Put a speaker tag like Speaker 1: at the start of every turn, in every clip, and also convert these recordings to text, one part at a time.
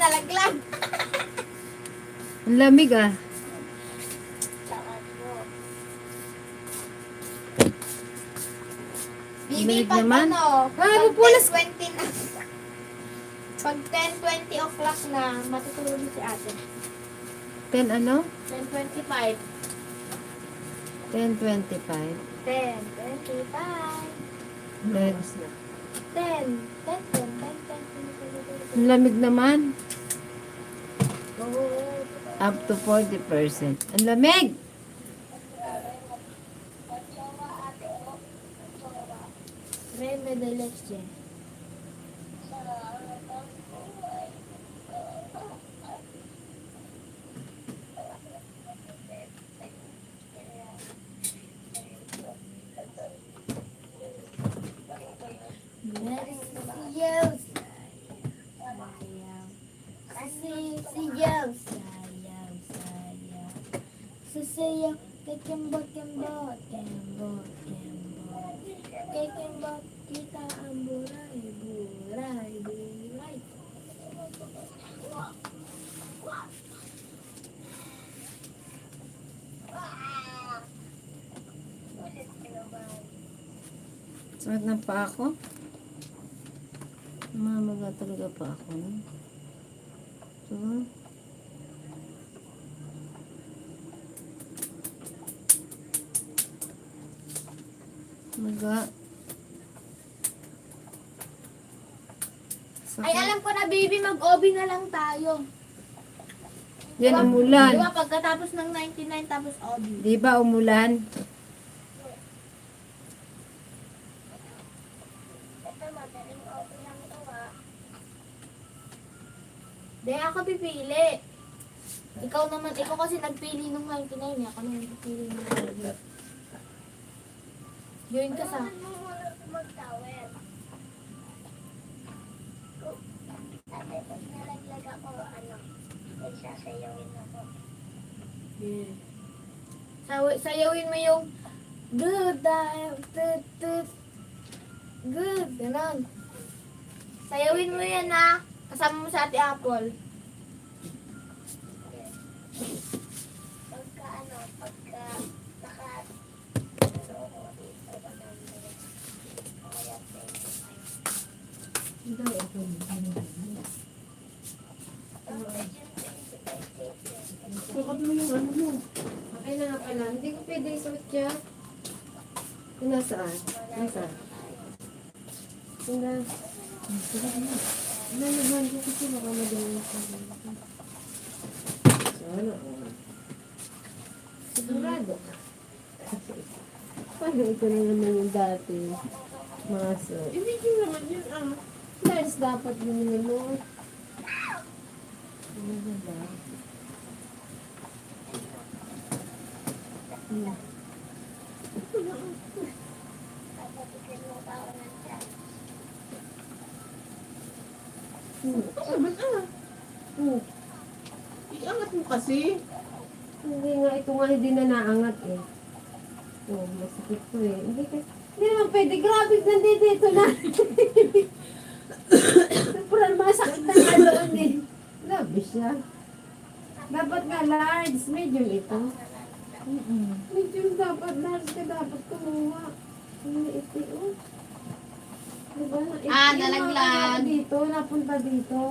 Speaker 1: Nalaglag.
Speaker 2: Ang lamig ah.
Speaker 1: Bibi, pag
Speaker 2: naman.
Speaker 1: ano,
Speaker 2: Ah,
Speaker 1: pag
Speaker 2: pupulas-
Speaker 1: 10.20 na. Pag 10.20 o'clock na, matutulog si ate.
Speaker 2: 10 ano?
Speaker 1: 10.25.
Speaker 2: 10.25.
Speaker 1: 10.25.
Speaker 2: 10.
Speaker 1: 10. 10, 10, 10, 10,
Speaker 2: Ang lamig naman. Up to 40%. Ang lamig!
Speaker 1: May medalas Sasayang, kekembot, kembot, kembot, kembot. Kekembot, kita ang buray, buray, buray.
Speaker 2: Sakit ng pa ako. Mamaga talaga pa ako. No?
Speaker 1: mag-OB na lang tayo.
Speaker 2: Yan, umulan.
Speaker 1: Di ba, pagkatapos ng 99, tapos OB.
Speaker 2: Di ba umulan?
Speaker 1: Di, ako pipili. Ikaw naman, ikaw kasi nagpili nung 99, eh. ako naman pipili nung OB. Join ka sa... Yeah. Saw- sayawin mo yung good time, tut, tut, good, ganon. Sayawin mo yan ha, kasama mo sa ate Apple.
Speaker 3: Pagka ano, pagka naka
Speaker 2: Sukat mo yung ano mo. Okay na nga pala. Hindi ko pwede isuot siya. Nasaan? Nasaan? Yung na... Sukat mo. Nalaman ko kasi baka madalang sa Sana all. Sigurado. Paano ito na naman yung dati? Mga suot. Hindi ko naman yun ah. Lars dapat yun mo. Ano ba? Hmm. Hmm.
Speaker 4: Ba't ah?
Speaker 2: Hmm.
Speaker 4: Iangat mo kasi.
Speaker 2: Hindi nga, ito nga hindi na naangat eh. Oh, masakit to eh. Hindi, ka, hindi naman pwede. Grabe, nandito dito na. Sobrang masakit na nga doon eh. Grabe siya. Dapat nga large. Medium ito.
Speaker 4: Mm-mm.
Speaker 2: Medium dapat. Large ka dapat kumuha. Hindi ito oh. Diba? Na,
Speaker 1: Ah, nalaglag.
Speaker 2: ano Dito, napunta dito.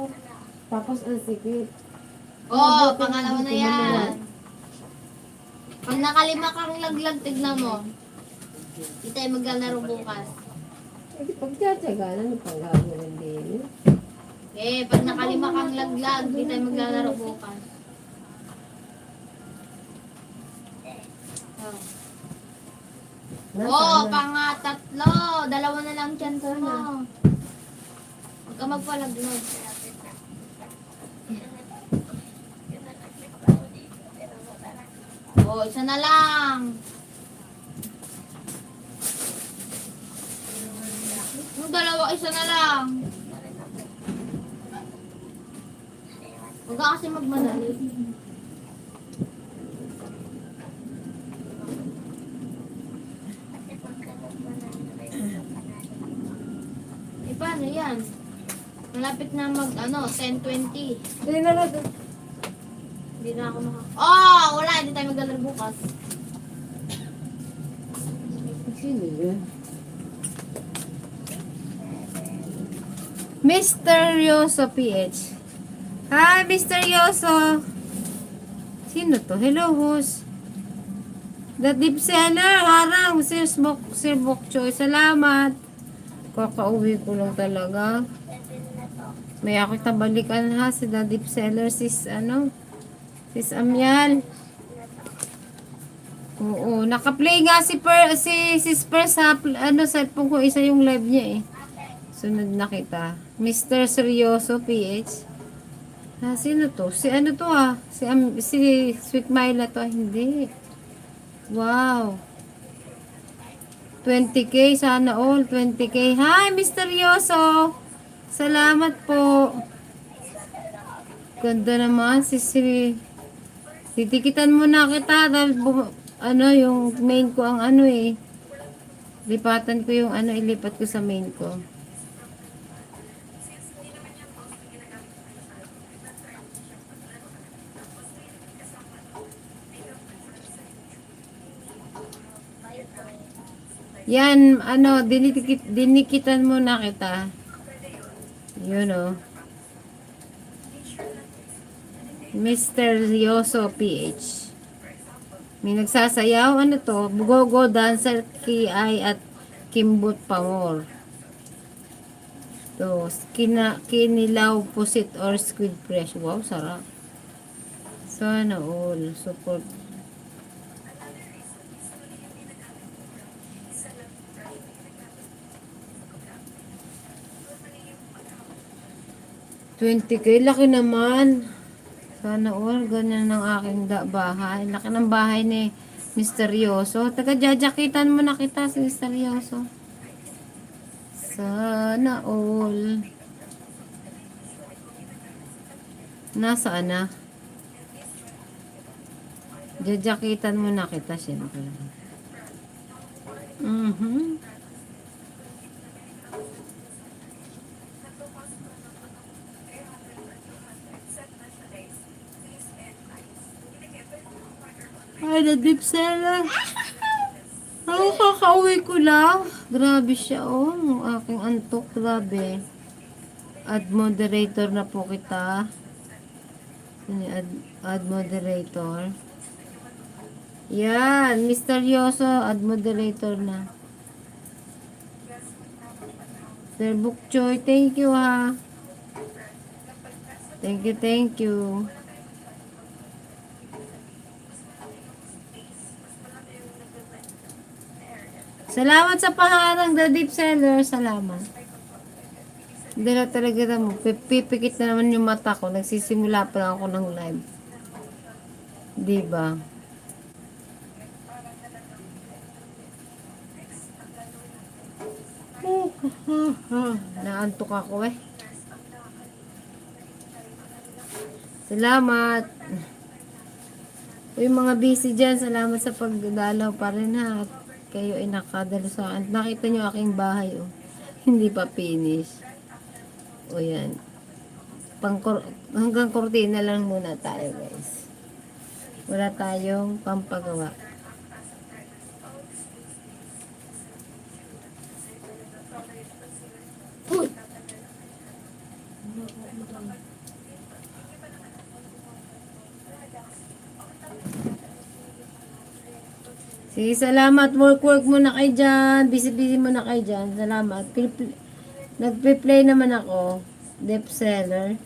Speaker 2: Tapos ang sikit.
Speaker 1: Oh, pangalawa na yan. Pag nakalima kang laglag, tignan mo. Hindi tayo maglalaro bukas.
Speaker 2: Hindi pagtsatsaga, ano pang gagawin din?
Speaker 1: Eh, pag nakalima kang laglag, hindi tayo maglalaro bukas. Oh. Oh, pangatatlo. Dalawa na lang chance mo. Huwag ka magpalaglag. Oh, isa na lang. Yung dalawa, isa na lang. Huwag ka kasi magmadali. Eh, paano yan? Malapit na mag, ano, 10.20.
Speaker 2: Hindi na lang.
Speaker 1: Hindi na ako maka... Oh, wala. Hindi tayo maglalaro bukas.
Speaker 2: Sino yun? Misteryoso PH. Hi, Misteryoso. Sino to? Hello, host. The Deep Seller, harang, Sir Bok, Sir Bok Choy. Salamat. Kakauwi ko lang talaga. May ako tabalikan ha, si The Deep Seller, sis, ano, sis Amyal. Oo, naka-play nga si Per, si sis Per sa ano cellphone ko isa yung live niya eh. Sunod na kita. Mr. Seryoso PH. Ah, sino to? Si ano to ah? Si, Am- si Sweet Myla to ah? Hindi. Wow. 20k sana all. 20k. Hi, Misteryoso. Salamat po. Ganda naman si si Titikitan mo na kita dahil ano yung main ko ang ano eh. Lipatan ko yung ano ilipat ko sa main ko. Yan, ano, dinikit, dinikitan mo na kita. Yun oh. Mr. Yoso PH. May nagsasayaw, ano to? Bugogo, dancer, Ki-Ai at Kimbut Pamor. To, kina, kinilaw pusit or squid fresh. Wow, sarap. Sana all. Support. Twenty k laki naman. Sana all, ganyan ang aking da bahay. Laki ng bahay ni Misteryoso. Taga jajakitan mo na kita si Misteryoso. Sana all. Nasaan na? Jajakitan mo na kita, syempre. Mhm. Ay, the deep seller. Ako, kakauwi ko lang. Grabe siya, oh. Ang aking antok, grabe. Add moderator na po kita. Add, add moderator? Yan, misteryoso, add moderator na. Sir Bukchoy, thank you ha. Thank you, thank you. Salamat sa paharang, The Deep Seller. Salamat. Hindi na talaga na mo. Pipikit na naman yung mata ko. Nagsisimula pa lang ako ng live. Diba? Naantok ako eh. Salamat. Yung mga busy dyan, salamat sa pagdalaw pa rin ha. At kayo ay nakadalo sa akin. Nakita nyo aking bahay oh. Hindi pa finish. O yan. Pang hanggang kortina lang muna tayo guys. Wala tayong pampagawa.
Speaker 1: Uy!
Speaker 2: Sige, salamat. Work, work muna kayo dyan. Busy, busy muna kayo dyan. Salamat. Nagpe-play naman ako. Deep seller.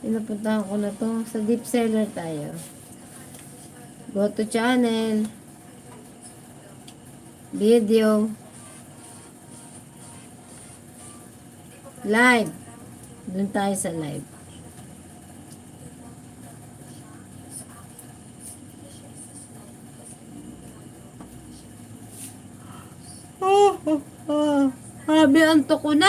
Speaker 2: Pinapuntahan ko na to. Sa deep seller tayo. Go to channel. Video. Live. Doon tayo sa live. Oh, oh, oh. Grabe, antok ko na.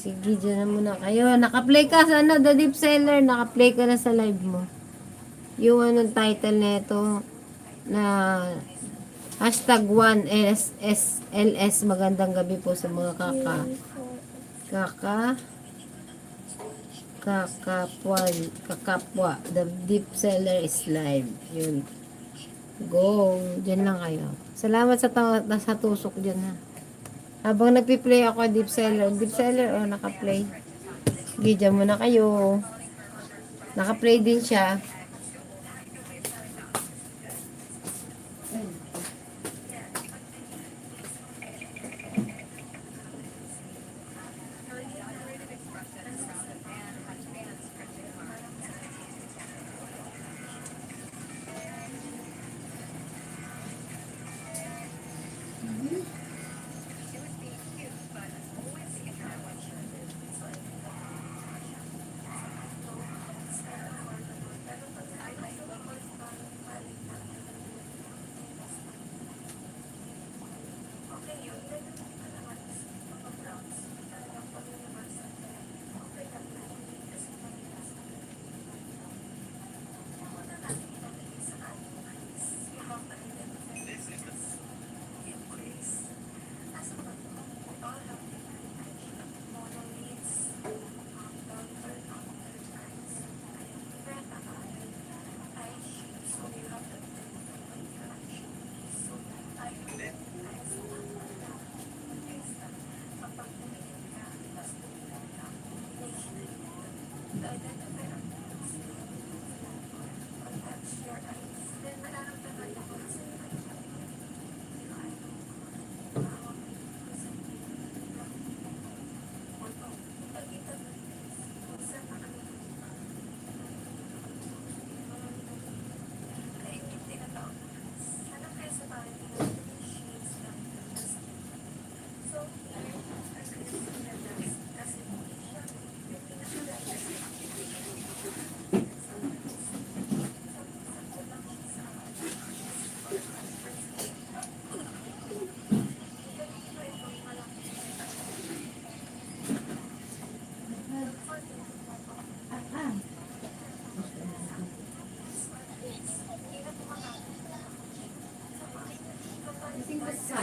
Speaker 2: Sige, dyan na muna kayo. Naka-play ka sa ano, The Deep Seller. Naka-play ka na sa live mo. Yung anong title nito na hashtag 1SSLS. Magandang gabi po sa mga kaka. Kaka. Kakapwa. Kakapwa. The Deep Seller is live. Yun. Go. Diyan lang kayo. Salamat sa, ta- sa tusok dyan ha. Habang nagpi-play ako deep seller, deep seller o naka-play. Sige, dyan muna kayo. Naka-play din siya.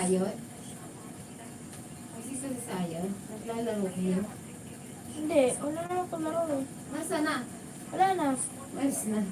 Speaker 2: Kasing ba sa sayot? Kasing sa sayot? Naglalaro kayo?
Speaker 1: Hindi, wala na ako laro eh.
Speaker 2: Nasa na?
Speaker 1: Wala na.
Speaker 2: Where's na?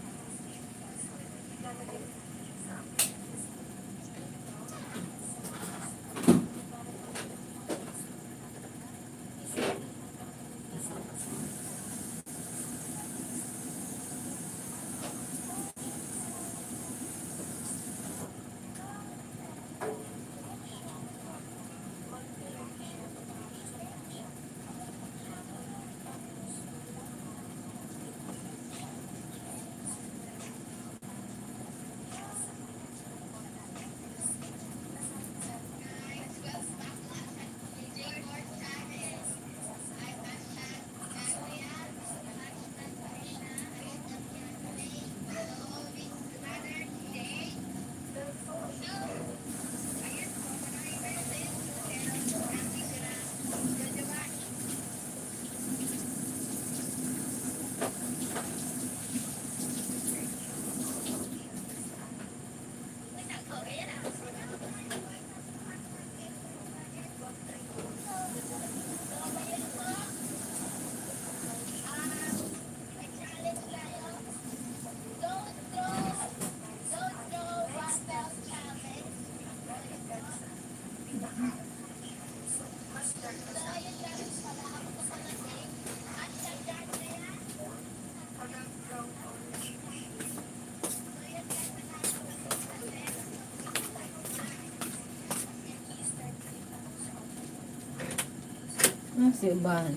Speaker 2: Ah, si Ubana.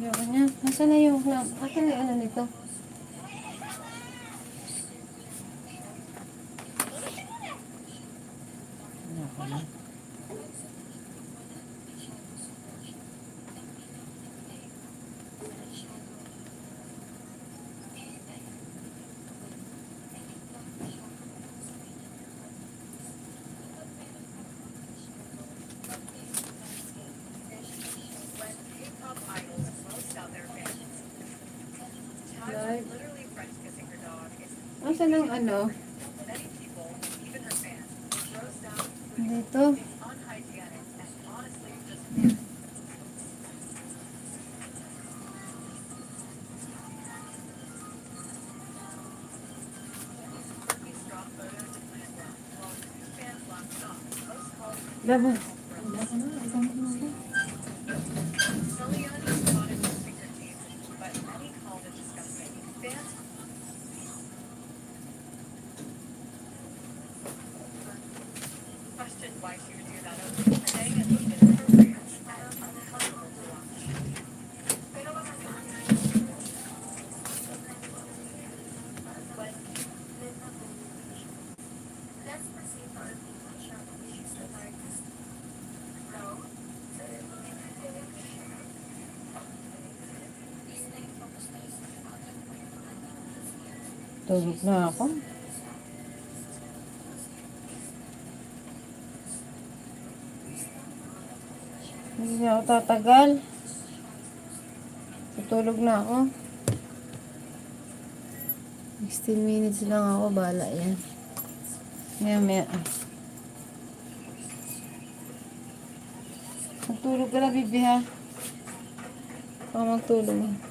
Speaker 2: Yung niya. Nasaan na yung lamp? Akin na ano nito? Ano pala? Saan ang ano? Dito. Labas. Tulog na ako. Hindi na ako tatagal. Tutulog na ako. 16 minutes lang ako. Bala yan. Maya maya. Magtulog ka na, bibi ha. Baka magtulog.